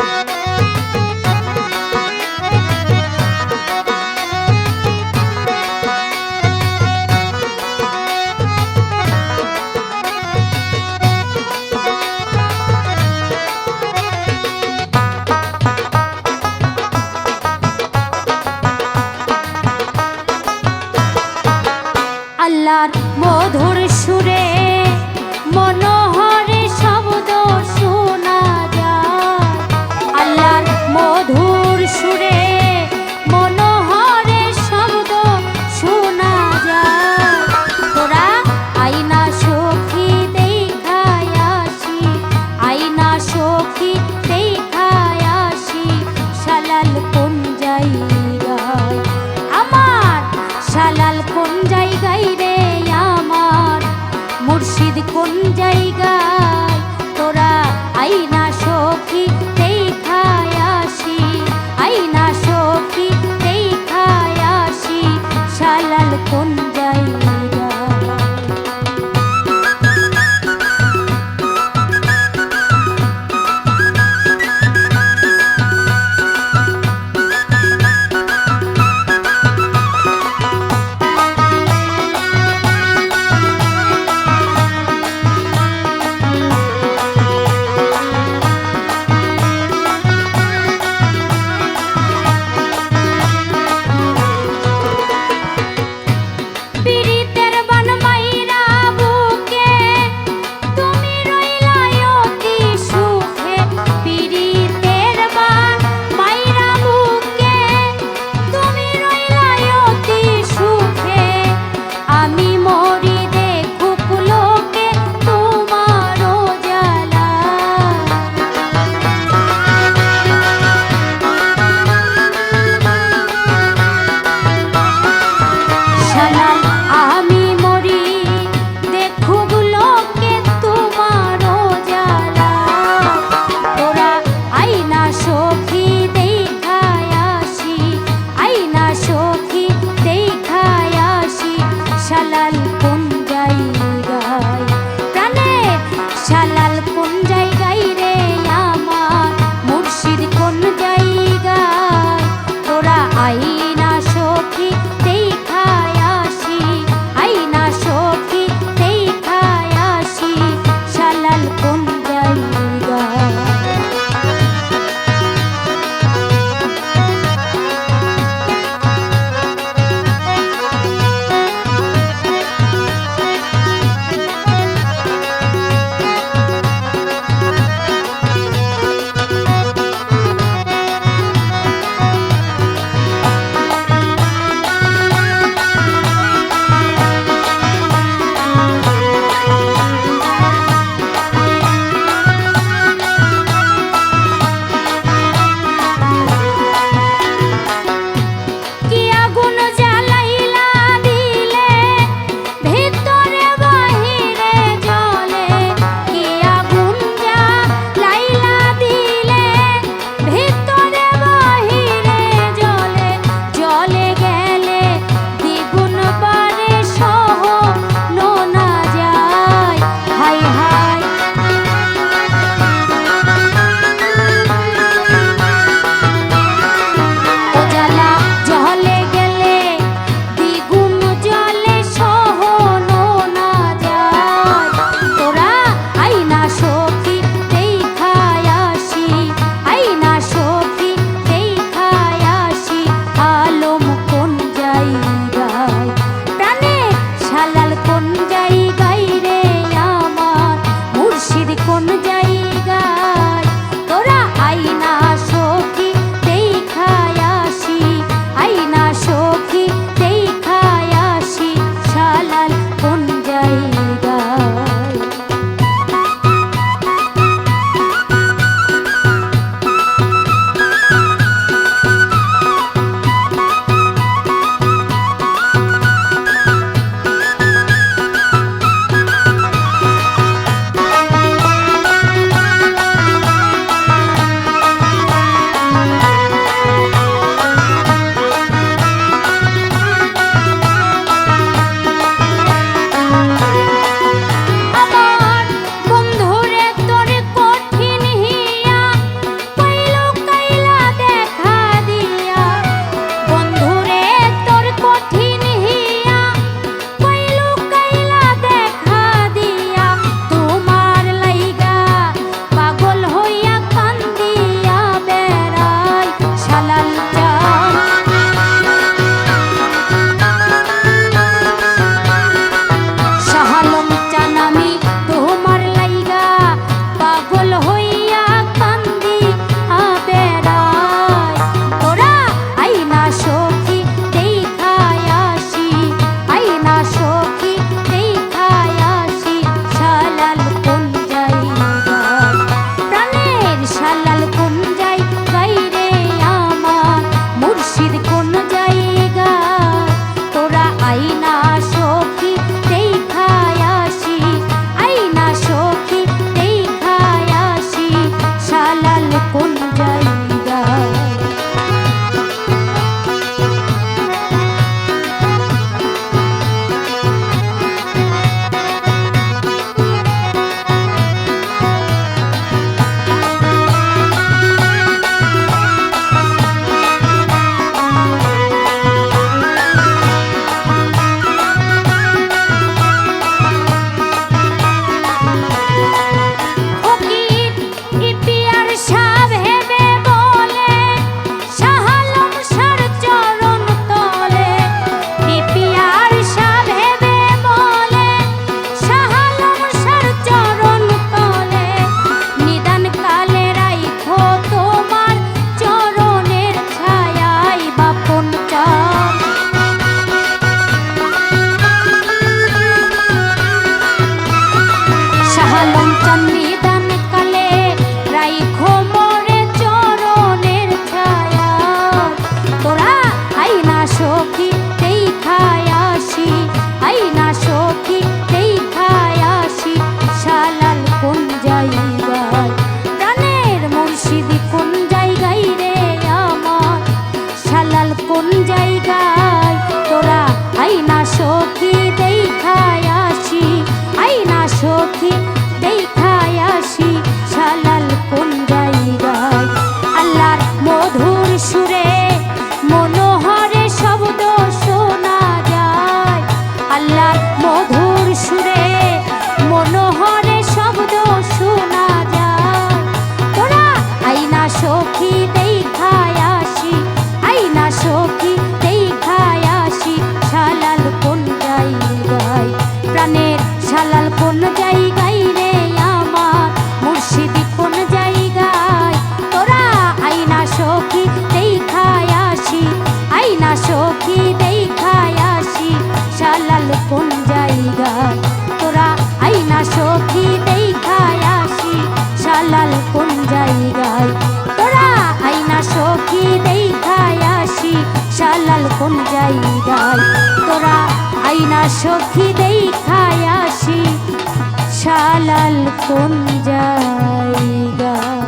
Bye. সখী দেখায় আসি, আই না সখী দেখায় আসি, শালাল কোন জায়গায় প্রাণের শালাল কোন জায়গায় রে আমার? মুর্শিদি কোন জায়গায়? তোরা আই না সখী দেখায় আসি, আই না সখী দেখায় আসি সখী দেখায় আসি, শালাল কোন জায়গায়? আপন জায়গায় তোরা আইনা সখী দেই খায় আসি শালাল কোন জায়গায়